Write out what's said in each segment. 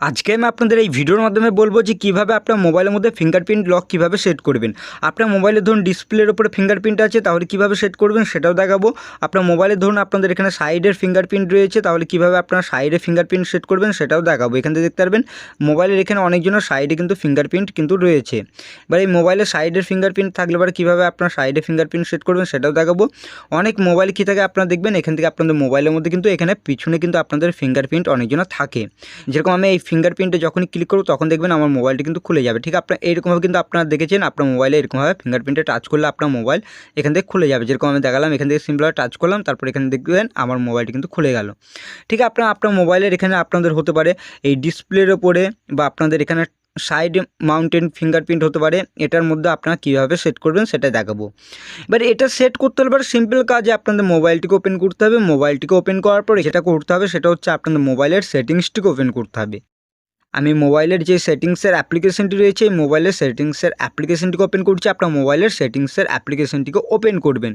আজকে আমি আপনাদের এই ভিডিওর মাধ্যমে বলব যে কীভাবে আপনার মোবাইলের মধ্যে ফিঙ্গারপ্রিন্ট লক কীভাবে সেট করবেন। আপনার মোবাইলে ধরুন ডিসপ্লের উপরে ফিঙ্গারপ্রিন্ট আছে, তাহলে কীভাবে সেট করবেন সেটাও দেখাবো। আপনার মোবাইলে ধরুন আপনাদের এখানে সাইডের ফিঙ্গারপ্রিন্ট রয়েছে, তাহলে কীভাবে আপনার সাইডে ফিঙ্গারপ্রিন্ট সেট করবেন সেটাও দেখাবো। এখান থেকে দেখতে পারবেন, মোবাইলের এখানে অনেকজনের সাইডে কিন্তু ফিঙ্গারপ্রিন্ট কিন্তু রয়েছে। এবার এই মোবাইলের সাইডের ফিঙ্গারপ্রিন্ট থাকলে এবার কীভাবে আপনার সাইডে ফিঙ্গারপ্রিন্ট সেট করবেন সেটাও দেখাবো। অনেক মোবাইল কী থাকে আপনারা দেখবেন, এখান থেকে আপনাদের মোবাইলের মধ্যে কিন্তু এখানে পিছনে কিন্তু আপনাদের ফিঙ্গারপ্রিন্ট অনেকজনের থাকে। যেরকম আমি এই ফিঙ্গারপ্রিন্টে যখনই ক্লিক করব, তখন দেখবেন আমার মোবাইলটি কিন্তু খুলে যাবে। ঠিক আপনার এইরকমভাবে কিন্তু আপনারা দেখেছেন, আপনার মোবাইলে এরকমভাবে ফিঙ্গারপ্রিন্টে টাচ করলে আপনার মোবাইল এখান থেকে খুলে যাবে। যেরকম আমি দেখালাম, এখান থেকে সিম্পলভাবে টাচ করলাম, তারপর এখানে দেখবেন আমার মোবাইলটি কিন্তু খুলে গেল। ঠিক আপনার আপনার মোবাইলের এখানে আপনাদের হতে পারে এই ডিসপ্লের ওপরে বা আপনাদের এখানে সাইড মাউন্টেন ফিঙ্গারপ্রিন্ট হতে পারে। এটার মধ্যে আপনারা কীভাবে সেট করবেন সেটা দেখাবো। এবার এটা সেট করতে হলে সিম্পল কাজে আপনাদের মোবাইলটিকে ওপেন করতে হবে। মোবাইলটিকে ওপেন করার পরে যেটা করতে হবে সেটা হচ্ছে আপনাদের মোবাইলের সেটিংসটিকে ওপেন করতে হবে। আমি মোবাইলের যে সেটিংসের অ্যাপ্লিকেশনটি রয়েছে, এই মোবাইলের সেটিংসের অ্যাপ্লিকেশনটিকে ওপেন করছি। আপনার মোবাইলের সেটিংসের অ্যাপ্লিকেশনটিকে ওপেন করবেন।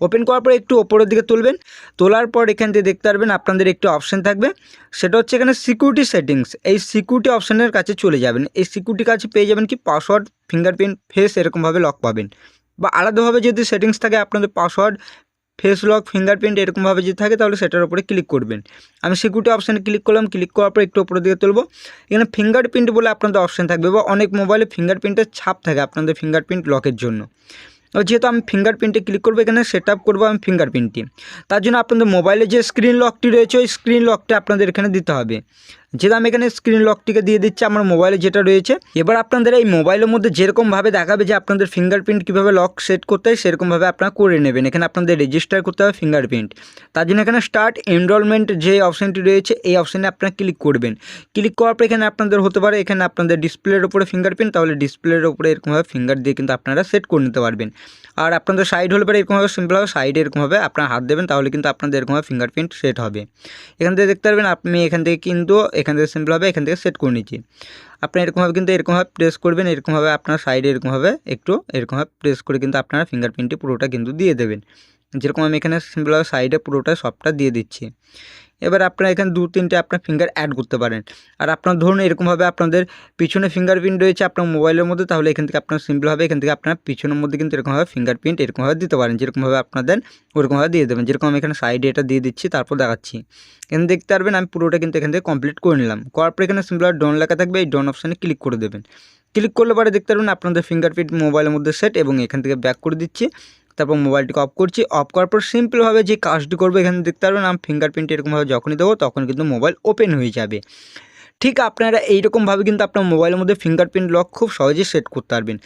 ওপেন করার পর একটু ওপরের দিকে তুলবেন। তোলার পর এখান থেকে দেখতে পারবেন আপনাদের একটি অপশান থাকবে। সেটা হচ্ছে এখানে সিকিউরিটি সেটিংস এই সিকিউরিটি অপশানের কাছে চলে যাবেন। এই সিকিউরিটি কাছে পেয়ে যাবেন কি? পাসওয়ার্ড ফিঙ্গারপ্রিন্ট ফেস এরকমভাবে লক পাবেন। বা আলাদাভাবে যদি সেটিংস থাকে, আপনাদের পাসওয়ার্ড ফেস লক ফিঙ্গারপ্রিন্ট এরকমভাবে যদি থাকে তাহলে সেটার উপরে ক্লিক করবেন। আমি সিকিউরিটি অপশানে ক্লিক করলাম ক্লিক করার পর একটু উপরের দিকে তুলবো। এখানে ফিঙ্গারপ্রিন্ট বলে আপনাদের অপশান থাকবে বা অনেক মোবাইলে ফিঙ্গারপ্রিন্টের ছাপ থাকে আপনাদের ফিঙ্গারপ্রিন্ট লকের জন্য। যেহেতু আমি ফিঙ্গারপ্রিন্টে ক্লিক করব, এখানে সেট আপ করব আমি ফিঙ্গারপ্রিন্টটি তার জন্য আপনাদের মোবাইলে যে স্ক্রিন লকটি রয়েছে, ওই স্ক্রিন লকটা আপনাদের এখানে দিতে হবে। যেহেতু আমি এখানে স্ক্রিন লকটিকে দিয়ে দিচ্ছি আমার মোবাইলে যেটা রয়েছে। এবার আপনাদের এই মোবাইলের মধ্যে যেরকমভাবে দেখাবে যে আপনাদের ফিঙ্গারপ্রিন্ট কীভাবে লক সেট করতে হয় সেরকমভাবে আপনারা করে নেবেন। এখানে আপনাদের রেজিস্টার করতে হবে ফিঙ্গারপ্রিন্ট তার জন্য এখানে স্টার্ট এনরোলমেন্ট যে অপশানটি রয়েছে, এই অপশানে আপনারা ক্লিক করবেন। ক্লিক করার পর এখানে আপনাদের হতে পারে, এখানে আপনাদের ডিসপ্লের উপরে ফিঙ্গারপ্রিন্ট তাহলে ডিসপ্লের উপরে এরকমভাবে ফিঙ্গার দিয়ে কিন্তু আপনারা সেট করে নিতে পারবেন। আর আপনাদের সাইড হলে পরে এরকমভাবে সিম্পলভাবে সাইডে এরকমভাবে আপনার হাত দেবেন, তাহলে কিন্তু আপনাদের এরকমভাবে ফিঙ্গারপ্রিন্ট সেট হবে। এখান থেকে দেখতে পারবেন, আপনি এখান থেকে কিন্তু এখান থেকে সিম্পলভাবে এখান থেকে সেট করে নিচ্ছি। আপনি এরকমভাবে কিন্তু এরকমভাবে প্রেস করবেন এরকমভাবে আপনার সাইডে এরকমভাবে একটু এরকমভাবে প্রেস করে কিন্তু আপনারা ফিঙ্গারপ্রিন্টটি পুরোটা কিন্তু দিয়ে দেবেন। যেরকম আমি এখানে সিম্পলভাবে সাইডে পুরোটা সবটা দিয়ে দিচ্ছি। এবার আপনারা এখানে দু তিনটে আপনার ফিঙ্গার অ্যাড করতে পারেন। আর আপনার ধরুন এরকমভাবে আপনাদের পিছনে ফিঙ্গারপ্রিন্ট রয়েছে আপনার মোবাইলের মধ্যে, তাহলে এখান থেকে আপনার সিম্পলভাবে এখান থেকে আপনার পিছনের মধ্যে কিন্তু এরকমভাবে ফিঙ্গারপ্রিন্ট এরকমভাবে দিতে পারেন। যেরকমভাবে আপনাদের ওরকমভাবে দিয়ে দেবেন। যেরকম আমি এখানে সাইডে এটা দিয়ে দিচ্ছি, তারপর দেখাচ্ছি। এখানে দেখতে পারবেন, আমি পুরোটা কিন্তু এখান থেকে কমপ্লিট করে নিলাম। করার পর এখানে সিম্পলভাবে ডন লেখা থাকবে, এই ডন অপশানে ক্লিক করে দেবেন। ক্লিক করলে পরে দেখতে পারবেন, আপনাদের ফিঙ্গারপ্রিন্ট মোবাইলের মধ্যে সেট এবং এখান থেকে ব্যাক করে দিচ্ছি। তারপর মোবাইলটিকে অফ করছি। অফ করার পর সিম্পলভাবে যে কাজটি করব, এখানে দেখতে পারবেন, আমি ফিঙ্গারপ্রিন্ট এরকমভাবে যখনই দেবো, তখন কিন্তু মোবাইল ওপেন হয়ে যাবে। ঠিক আপনারা এইরকমভাবে কিন্তু আপনার মোবাইলের মধ্যে ফিঙ্গারপ্রিন্ট লক খুব সহজেই সেট করতে পারবেন।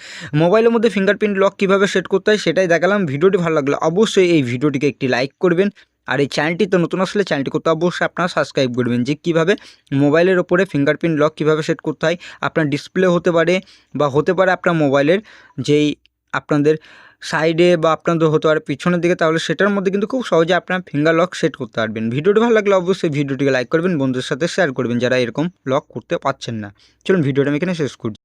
মোবাইলের মধ্যে ফিঙ্গারপ্রিন্ট লক কীভাবে সেট করতে হয় সেটাই দেখালাম। ভিডিওটি ভালো লাগলে অবশ্যই এই ভিডিওটিকে একটি লাইক করবেন। আর এই চ্যানেলটি তো নতুন আসলে চ্যানেলটি করতে অবশ্যই আপনারা সাবস্ক্রাইব করবেন যে কীভাবে মোবাইলের ওপরে ফিঙ্গারপ্রিন্ট লক কীভাবে সেট করতে হয়। আপনার ডিসপ্লে হতে পারে বা হতে পারে আপনার মোবাইলের যেই আপনাদের সাইডে বা আপনাদের হতে পারে পিছনের দিকে, তাহলে সেটার মধ্যে কিন্তু খুব সহজে আপনার ফিঙ্গার লক সেট করতে পারবেন। ভিডিওটি ভালো লাগলে অবশ্যই ভিডিওটিকে লাইক করবেন, বন্ধুদের সাথে শেয়ার করবেন যারা এরকম লক করতে পারছেন না। চলুন, ভিডিওটা আমি এখানে শেষ করছি।